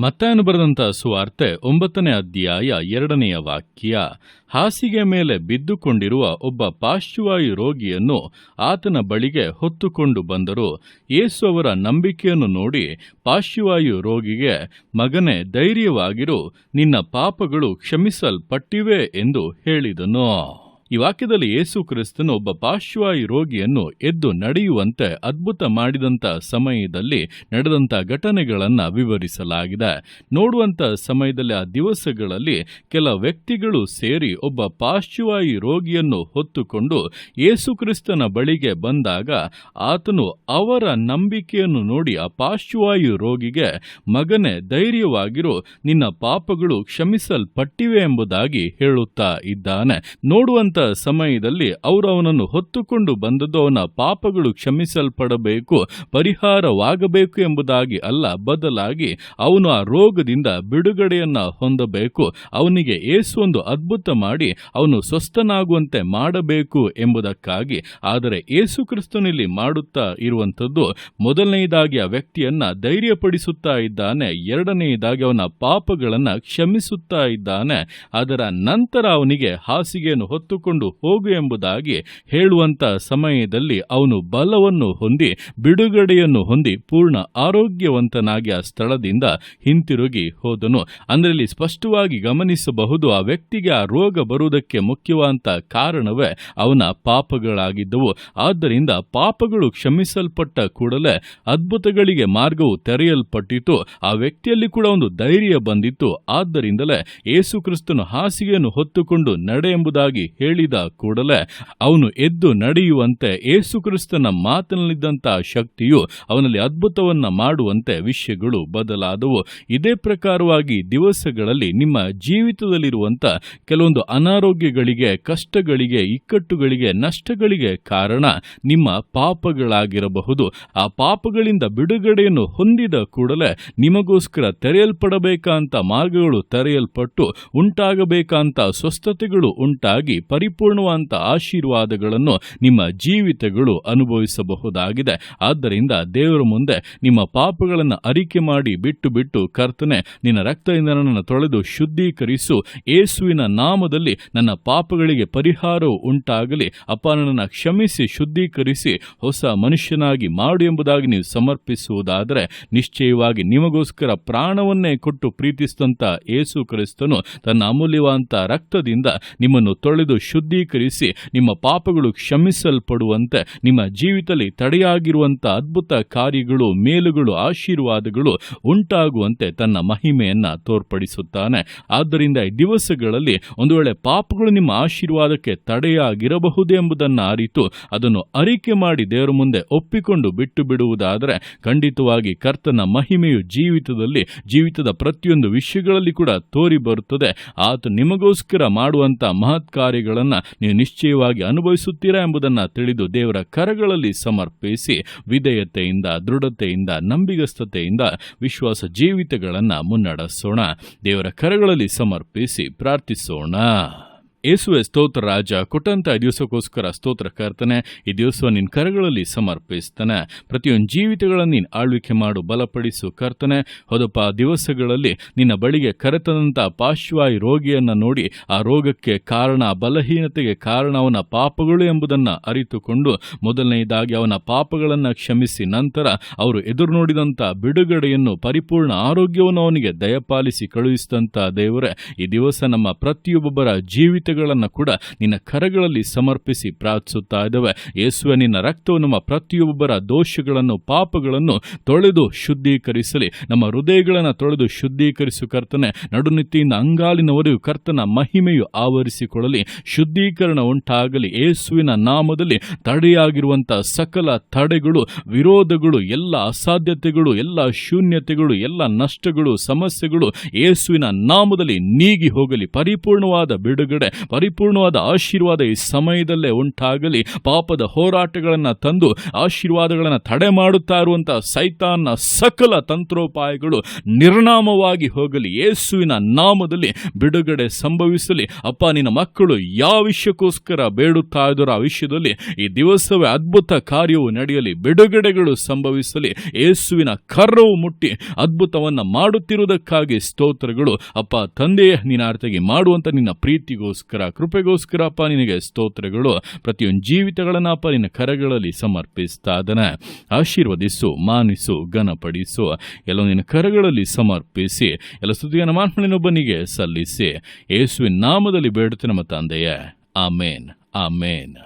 ಮತ್ತಾಯನು ಬರೆದಂಥ ಸುವಾರ್ತೆ ಒಂಬತ್ತನೇ ಅಧ್ಯಾಯ ಎರಡನೆಯ ವಾಕ್ಯ. ಹಾಸಿಗೆ ಮೇಲೆ ಬಿದ್ದುಕೊಂಡಿರುವ ಒಬ್ಬ ಪಾರ್ಶ್ವವಾಯು ರೋಗಿಯನ್ನು ಆತನ ಬಳಿಗೆ ಹೊತ್ತುಕೊಂಡು ಬಂದರು. ಯೇಸು ಅವರ ನಂಬಿಕೆಯನ್ನು ನೋಡಿ ಪಾರ್ಶ್ವವಾಯು ರೋಗಿಗೆ, ಮಗನೇ ಧೈರ್ಯವಾಗಿರು, ನಿನ್ನ ಪಾಪಗಳು ಕ್ಷಮಿಸಲ್ಪಟ್ಟಿವೆ ಎಂದು ಹೇಳಿದನು. ಈ ವಾಕ್ಯದಲ್ಲಿ ಯೇಸು ಕ್ರಿಸ್ತನು ಒಬ್ಬ ಪಾರ್ಶ್ವವಾಯು ರೋಗಿಯನ್ನು ಎದ್ದು ನಡೆಯುವಂತೆ ಅದ್ಭುತ ಮಾಡಿದಂಥ ಸಮಯದಲ್ಲಿ ನಡೆದಂಥ ಘಟನೆಗಳನ್ನು ವಿವರಿಸಲಾಗಿದೆ. ನೋಡುವಂಥ ಸಮಯದಲ್ಲಿ ಆ ದಿವಸಗಳಲ್ಲಿ ಕೆಲ ವ್ಯಕ್ತಿಗಳು ಸೇರಿ ಒಬ್ಬ ಪಾರ್ಶ್ವಾಯು ರೋಗಿಯನ್ನು ಹೊತ್ತುಕೊಂಡು ಯೇಸುಕ್ರಿಸ್ತನ ಬಳಿಗೆ ಬಂದಾಗ ಆತನು ಅವರ ನಂಬಿಕೆಯನ್ನು ನೋಡಿ ಆ ಪಾರ್ಶ್ವಾಯು ರೋಗಿಗೆ, ಮಗನೇ, ಧೈರ್ಯವಾಗಿರು, ನಿನ್ನ ಪಾಪಗಳು ಕ್ಷಮಿಸಲ್ಪಟ್ಟಿವೆ ಎಂಬುದಾಗಿ ಹೇಳುತ್ತಾ ಇದ್ದಾನೆ. ನೋಡುವಂತ ಸಮಯದಲ್ಲಿ ಅವರು ಅವನನ್ನು ಹೊತ್ತುಕೊಂಡು ಬಂದದ್ದು ಅವನ ಪಾಪಗಳು ಕ್ಷಮಿಸಲ್ಪಡಬೇಕು, ಪರಿಹಾರವಾಗಬೇಕು ಎಂಬುದಾಗಿ ಅಲ್ಲ, ಬದಲಾಗಿ ಅವನು ಆ ರೋಗದಿಂದ ಬಿಡುಗಡೆಯನ್ನ ಹೊಂದಬೇಕು, ಅವನಿಗೆ ಏಸು ಒಂದು ಅದ್ಭುತ ಮಾಡಿ ಅವನು ಸ್ವಸ್ಥನಾಗುವಂತೆ ಮಾಡಬೇಕು ಎಂಬುದಕ್ಕಾಗಿ. ಆದರೆ ಏಸು ಕ್ರಿಸ್ತನಲ್ಲಿ ಮಾಡುತ್ತಾ ಇರುವಂಥದ್ದು ಮೊದಲನೆಯದಾಗಿ ಆ ವ್ಯಕ್ತಿಯನ್ನ ಧೈರ್ಯಪಡಿಸುತ್ತಾ ಇದ್ದಾನೆ, ಎರಡನೆಯದಾಗಿ ಅವನ ಪಾಪಗಳನ್ನು ಕ್ಷಮಿಸುತ್ತಾ ಇದ್ದಾನೆ, ಅದರ ನಂತರ ಅವನಿಗೆ ಹಾಸಿಗೆಯನ್ನು ಹೊತ್ತುಕೊಂಡು ಹೋಗು ಎಂಬುದಾಗಿ ಹೇಳುವಂತ ಸಮಯದಲ್ಲಿ ಅವನು ಬಲವನ್ನು ಹೊಂದಿ, ಬಿಡುಗಡೆಯನ್ನು ಹೊಂದಿ ಪೂರ್ಣ ಆರೋಗ್ಯವಂತನಾಗಿ ಆ ಸ್ಥಳದಿಂದ ಹಿಂತಿರುಗಿ ಹೋದನು. ಅದರಲ್ಲಿ ಸ್ಪಷ್ಟವಾಗಿ ಗಮನಿಸಬಹುದು ಆ ವ್ಯಕ್ತಿಗೆ ಆ ರೋಗ ಬರುವುದಕ್ಕೆ ಮುಖ್ಯವಾದ ಕಾರಣವೇ ಅವನ ಪಾಪಗಳಾಗಿದ್ದವು. ಆದ್ದರಿಂದ ಪಾಪಗಳು ಕ್ಷಮಿಸಲ್ಪಟ್ಟ ಕೂಡಲೇ ಅದ್ಭುತಗಳಿಗೆ ಮಾರ್ಗವು ತೆರೆಯಲ್ಪಟ್ಟಿತು. ಆ ವ್ಯಕ್ತಿಯಲ್ಲಿ ಕೂಡ ಒಂದು ಧೈರ್ಯ ಬಂದಿತ್ತು. ಆದ್ದರಿಂದಲೇ ಯೇಸು ಕ್ರಿಸ್ತನು ಹಾಸಿಗೆಯನ್ನು ಹೊತ್ತುಕೊಂಡು ನಡೆ ಎಂಬುದಾಗಿ ಹೇಳಿದ ಕೂಡಲೇ ಅವನು ಎದ್ದು ನಡೆಯುವಂತೆ ಯೇಸು ಕ್ರಿಸ್ತನ ಮಾತಿನಲ್ಲಿದ್ದಂತಹ ಶಕ್ತಿಯು ಅವನಲ್ಲಿ ಅದ್ಭುತವನ್ನ ಮಾಡುವಂತೆ ವಿಷಯಗಳು ಬದಲಾದವು. ಇದೇ ಪ್ರಕಾರವಾಗಿ ದಿವಸಗಳಲ್ಲಿ ನಿಮ್ಮ ಜೀವಿತದಲ್ಲಿರುವಂತ ಕೆಲವೊಂದು ಅನಾರೋಗ್ಯಗಳಿಗೆ, ಕಷ್ಟಗಳಿಗೆ, ಇಕ್ಕಟ್ಟುಗಳಿಗೆ, ನಷ್ಟಗಳಿಗೆ ಕಾರಣ ನಿಮ್ಮ ಪಾಪಗಳಾಗಿರಬಹುದು. ಆ ಪಾಪಗಳಿಂದ ಬಿಡುಗಡೆಯನ್ನು ಹೊಂದಿದ ಕೂಡಲೇ ನಿಮಗೋಸ್ಕರ ತೆರೆಯಲ್ಪಡಬೇಕಂತ ಮಾರ್ಗಗಳು ತೆರೆಯಲ್ಪಟ್ಟು ಉಂಟಾಗಬೇಕಂತ ಸ್ವಸ್ಥತೆಗಳು ಉಂಟಾಗಿ ಪರಿಪೂರ್ಣವಾದಂಥ ಆಶೀರ್ವಾದಗಳನ್ನು ನಿಮ್ಮ ಜೀವಿತಗಳು ಅನುಭವಿಸಬಹುದಾಗಿದೆ. ಆದ್ದರಿಂದ ದೇವರ ಮುಂದೆ ನಿಮ್ಮ ಪಾಪಗಳನ್ನು ಅರಿಕೆ ಮಾಡಿ ಬಿಟ್ಟು ಬಿಟ್ಟು ಕರ್ತನೆ, ನಿನ್ನ ರಕ್ತದಿಂದ ನನ್ನನ್ನು ತೊಳೆದು ಶುದ್ಧೀಕರಿಸು. ಏಸುವಿನ ನಾಮದಲ್ಲಿ ನನ್ನ ಪಾಪಗಳಿಗೆ ಪರಿಹಾರವು ಉಂಟಾಗಲಿ. ಅಪ್ಪ, ನನ್ನನ್ನು ಕ್ಷಮಿಸಿ, ಶುದ್ಧೀಕರಿಸಿ, ಹೊಸ ಮನುಷ್ಯನಾಗಿ ಮಾಡು ಎಂಬುದಾಗಿ ನೀವು ಸಮರ್ಪಿಸುವುದಾದರೆ ನಿಶ್ಚಯವಾಗಿ ನಿಮಗೋಸ್ಕರ ಪ್ರಾಣವನ್ನೇ ಕೊಟ್ಟು ಪ್ರೀತಿಸಿದಂಥ ಏಸು ಕ್ರಿಸ್ತನು ತನ್ನ ಅಮೂಲ್ಯವಾದಂಥ ರಕ್ತದಿಂದ ನಿಮ್ಮನ್ನು ತೊಳೆದು ಶುದ್ಧೀಕರಿಸಿ ನಿಮ್ಮ ಪಾಪಗಳು ಕ್ಷಮಿಸಲ್ಪಡುವಂತೆ, ನಿಮ್ಮ ಜೀವಿತದಲ್ಲಿ ತಡೆಯಾಗಿರುವಂತಹ ಅದ್ಭುತ ಕಾರ್ಯಗಳು, ಮೇಲುಗಳು, ಆಶೀರ್ವಾದಗಳು ಉಂಟಾಗುವಂತೆ ತನ್ನ ಮಹಿಮೆಯನ್ನ ತೋರ್ಪಡಿಸುತ್ತಾನೆ. ಆದ್ದರಿಂದ ಈ ದಿವಸಗಳಲ್ಲಿ ಒಂದು ವೇಳೆ ಪಾಪಗಳು ನಿಮ್ಮ ಆಶೀರ್ವಾದಕ್ಕೆ ತಡೆಯಾಗಿರಬಹುದು ಎಂಬುದನ್ನು ಅರಿತು ಅದನ್ನು ಅರಿಕೆ ಮಾಡಿ ದೇವರ ಮುಂದೆ ಒಪ್ಪಿಕೊಂಡು ಬಿಟ್ಟು ಬಿಡುವುದಾದರೆ ಖಂಡಿತವಾಗಿ ಕರ್ತನ ಮಹಿಮೆಯು ಜೀವಿತದಲ್ಲಿ, ಜೀವಿತದ ಪ್ರತಿಯೊಂದು ವಿಷಯಗಳಲ್ಲಿ ಕೂಡ ತೋರಿ ಬರುತ್ತದೆ ಆತ ನಿಮಗೋಸ್ಕರ ಮಾಡುವಂಥ ಮಹತ್ ನೀವು ನಿಶ್ಚಯವಾಗಿ ಅನುಭವಿಸುತ್ತೀರಾ ಎಂಬುದನ್ನು ತಿಳಿದು ದೇವರ ಕರಗಳಲ್ಲಿ ಸಮರ್ಪಿಸಿ ವಿಧೇಯತೆಯಿಂದ, ದೃಢತೆಯಿಂದ, ನಂಬಿಗಸ್ತತೆಯಿಂದ ವಿಶ್ವಾಸ ಜೀವಿತಗಳನ್ನು ಮುನ್ನಡೆಸೋಣ. ದೇವರ ಕರಗಳಲ್ಲಿ ಸಮರ್ಪಿಸಿ ಪ್ರಾರ್ಥಿಸೋಣ. ಯೇಸುವೆ ಸ್ತೋತ್ರ ರಾಜ, ಕೊಟ್ಟಂತ ಈ ದಿವಸಕ್ಕೋಸ್ಕರ ಸ್ತೋತ್ರ ಕರ್ತನೆ, ಈ ದಿವಸ ನಿನ್ನ ಕರಗಳಲ್ಲಿ ಸಮರ್ಪಿಸ್ತಾನೆ. ಪ್ರತಿಯೊಂದು ಜೀವಿತಗಳನ್ನು ನೀನು ಆಳ್ವಿಕೆ ಮಾಡು, ಬಲಪಡಿಸು ಕರ್ತನೆ. ಹೊದಪ ದಿವಸಗಳಲ್ಲಿ ನಿನ್ನ ಬಳಿಗೆ ಕರೆತಂದಂಥ ಪಾರ್ಶ್ವಾಯು ರೋಗಿಯನ್ನು ನೋಡಿ, ಆ ರೋಗಕ್ಕೆ ಕಾರಣ ಬಲಹೀನತೆಗೆ ಕಾರಣ ಅವನ ಪಾಪಗಳು ಎಂಬುದನ್ನು ಅರಿತುಕೊಂಡು, ಮೊದಲನೆಯದಾಗಿ ಅವನ ಪಾಪಗಳನ್ನು ಕ್ಷಮಿಸಿ, ನಂತರ ಅವರು ಎದುರು ನೋಡಿದಂಥ ಬಿಡುಗಡೆಯನ್ನು, ಪರಿಪೂರ್ಣ ಆರೋಗ್ಯವನ್ನು ಅವನಿಗೆ ದಯಪಾಲಿಸಿ ಕಳುಹಿಸಿದಂಥ ದೇವರೇ, ಈ ದಿವಸ ನಮ್ಮ ಪ್ರತಿಯೊಬ್ಬೊಬ್ಬರ ಜೀವಿತ ಕೂಡ ನಿನ್ನ ಕರಗಳಲ್ಲಿ ಸಮರ್ಪಿಸಿ ಪ್ರಾರ್ಥಿಸುತ್ತಾ ಇದ್ದಾವೆ. ಯೇಸುವೆ, ನಿನ್ನ ರಕ್ತವು ನಮ್ಮ ಪ್ರತಿಯೊಬ್ಬರ ದೋಷಗಳನ್ನು, ಪಾಪಗಳನ್ನು ತೊಳೆದು ಶುದ್ಧೀಕರಿಸಲಿ. ನಮ್ಮ ಹೃದಯಗಳನ್ನು ತೊಳೆದು ಶುದ್ಧೀಕರಿಸು ಕರ್ತನೆ. ನಡುನಿತ್ತಿಯಿಂದ ಅಂಗಾಲಿನವರೆಗೂ ಕರ್ತನ ಮಹಿಮೆಯು ಆವರಿಸಿಕೊಳ್ಳಲಿ. ಶುದ್ಧೀಕರಣ ಉಂಟಾಗಲಿ. ಯೇಸುವಿನ ನಾಮದಲ್ಲಿ ತಡೆಯಾಗಿರುವಂತಹ ಸಕಲ ತಡೆಗಳು, ವಿರೋಧಗಳು, ಎಲ್ಲ ಅಸಾಧ್ಯತೆಗಳು, ಎಲ್ಲ ಶೂನ್ಯತೆಗಳು, ಎಲ್ಲ ನಷ್ಟಗಳು, ಸಮಸ್ಯೆಗಳು ಯೇಸುವಿನ ನಾಮದಲ್ಲಿ ನೀಗಿ ಹೋಗಲಿ. ಪರಿಪೂರ್ಣವಾದ ಬಿಡುಗಡೆ ಪರಿಪೂರ್ಣವಾದ ಆಶೀರ್ವಾದ ಈ ಸಮಯದಲ್ಲೇ ಉಂಟಾಗಲಿ. ಪಾಪದ ಹೋರಾಟಗಳನ್ನು ತಂದು ಆಶೀರ್ವಾದಗಳನ್ನು ತಡೆ ಮಾಡುತ್ತಾ ಇರುವಂಥ ಸೈತಾನ್ನ ಸಕಲ ತಂತ್ರೋಪಾಯಗಳು ನಿರ್ನಾಮವಾಗಿ ಹೋಗಲಿ. ಯೇಸುವಿನ ನಾಮದಲ್ಲಿ ಬಿಡುಗಡೆ ಸಂಭವಿಸಲಿ. ಅಪ್ಪ, ನಿನ್ನ ಮಕ್ಕಳು ಯಾವ ವಿಷಯಕ್ಕೋಸ್ಕರ ಬೇಡುತ್ತಾ ಇದ್ದರೋ ಆ ವಿಷಯದಲ್ಲಿ ಈ ದಿವಸವೇ ಅದ್ಭುತ ಕಾರ್ಯವು ನಡೆಯಲಿ. ಬಿಡುಗಡೆಗಳು ಸಂಭವಿಸಲಿ. ಯೇಸುವಿನ ಕರ್ರವು ಮುಟ್ಟಿ ಅದ್ಭುತವನ್ನ ಮಾಡುತ್ತಿರುವುದಕ್ಕಾಗಿ ಸ್ತೋತ್ರಗಳು. ಅಪ್ಪ, ತಂದೆಯ ನಿನ್ನ ಅರ್ಥಗೆ ಮಾಡುವಂತ ನಿನ್ನ ಪ್ರೀತಿಗೋಸ್ಕರ ಕೃಪೆಗೋಸ್ಕರ ಅಪ್ಪ ನಿನಗೆ ಸ್ತೋತ್ರಗಳು. ಪ್ರತಿಯೊಂದು ಜೀವಿತಗಳನ್ನ ಅಪ್ಪ ನಿನ್ನ ಕರಗಳಲ್ಲಿ ಸಮರ್ಪಿಸ್ತಾ ಇದ್ದಾನೆ ಆಶೀರ್ವದಿಸು, ಮಾನಿಸು, ಘನಪಡಿಸು. ಎಲ್ಲ ನಿನ್ನ ಕರಗಳಲ್ಲಿ ಸಮರ್ಪಿಸಿ. ಎಲ್ಲ ಸುದ್ದಿಯನ್ನು ಮಾನ್ಮನಿನೊಬ್ಬನಿಗೆ ಸಲ್ಲಿಸಿ. ಯೇಸುವಿನ ನಾಮದಲ್ಲಿ ಬೇಡುತ್ತೆ ನಮ್ಮ ತಂದೆಯೇ. ಆಮೇನ್. ಆಮೇನ್.